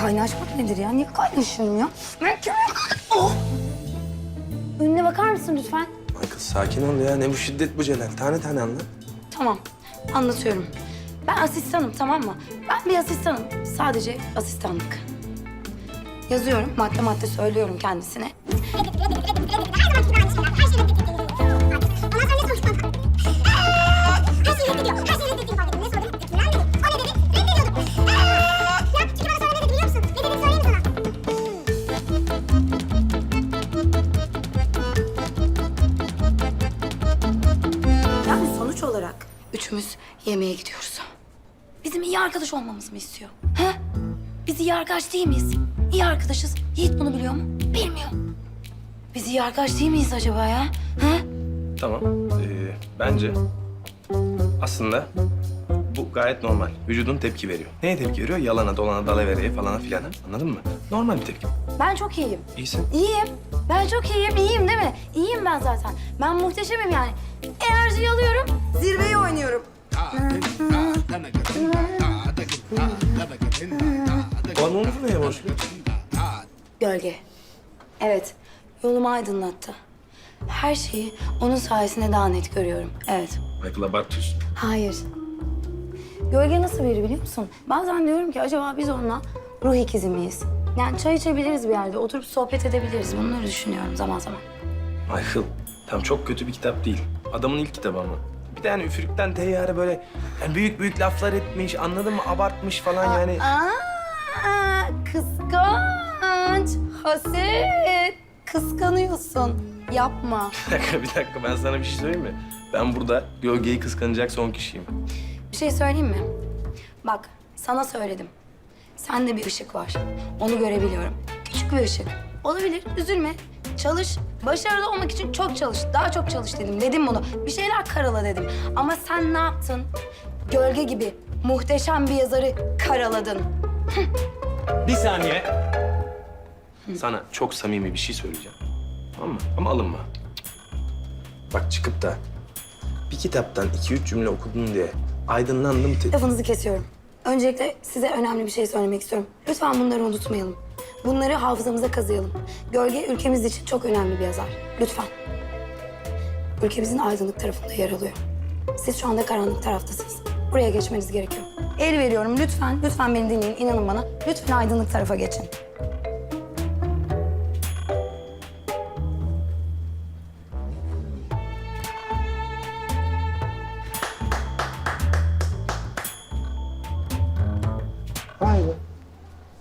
Kaynaşmak nedir ya? Niye kaynaşıyorum ya? Ben kimim? Oh! Önüne bakar mısın lütfen? Michael sakin ol ya. Ne bu şiddet bu Celal. Tane tane anlat. Tamam, anlatıyorum. Ben asistanım, tamam mı? Ben bir asistanım. Sadece asistanlık. Yazıyorum, madde madde söylüyorum kendisine. Yani üçümüz yemeğe gidiyoruz. Bizim iyi arkadaş olmamızı mı istiyor? Ha? Biz iyi arkadaş değil miyiz? İyi arkadaşız. Yiğit bunu biliyor mu? Bilmiyor. Biz iyi arkadaş değil miyiz acaba ya? Ha? Tamam. Ee, bence aslında bu gayet normal. Vücudun tepki veriyor. Neye tepki veriyor? Yalana, dolana, dalavereye falana filana. Anladın mı? Normal bir tepki. Ben çok iyiyim. İyisin. İyiyim. Ben çok iyiyim. İyiyim değil mi? İyiyim ben zaten. Ben muhteşemim yani. Enerjiyi alıyorum. Zirveyi oynuyorum. O anonsu neye borçlu? Gölge. Evet. Yolumu aydınlattı. Her şeyi onun sayesinde daha net görüyorum. Evet. Michael abartıyorsun. Hayır. Gölge nasıl biri biliyor musun? Bazen diyorum ki acaba biz onunla ruh ikizi miyiz? Yani çay içebiliriz bir yerde, oturup sohbet edebiliriz. Bunları düşünüyorum zaman zaman. Michael, tam çok kötü bir kitap değil. Adamın ilk kitabı ama. Tane üfürükten teyyare böyle yani büyük büyük laflar etmiş, anladın mı? Abartmış falan yani. Aa, kıskanç, haset. Kıskanıyorsun. Yapma. Bir dakika, bir dakika. Ben sana bir şey söyleyeyim mi? Ben burada gölgeyi kıskanacak son kişiyim. Bir şey söyleyeyim mi? Bak, sana söyledim. Sende bir ışık var. Onu görebiliyorum. Küçük bir ışık. Olabilir, üzülme. Çalış. Başarılı olmak için çok çalış. Daha çok çalış dedim. Dedim bunu. Bir şeyler karala dedim. Ama sen ne yaptın? Gölge gibi muhteşem bir yazarı karaladın. Bir saniye. Sana çok samimi bir şey söyleyeceğim. Tamam mı? Ama alınma. Bak çıkıp da bir kitaptan iki üç cümle okudun diye aydınlandım. Te- Lafınızı kesiyorum. Öncelikle size önemli bir şey söylemek istiyorum. Lütfen bunları unutmayalım. Bunları hafızamıza kazıyalım. Gölge ülkemiz için çok önemli bir yazar. Lütfen. Ülkemizin aydınlık tarafında yer alıyor. Siz şu anda karanlık taraftasınız. Buraya geçmeniz gerekiyor. El veriyorum lütfen. Lütfen beni dinleyin. inanın bana. Lütfen aydınlık tarafa geçin.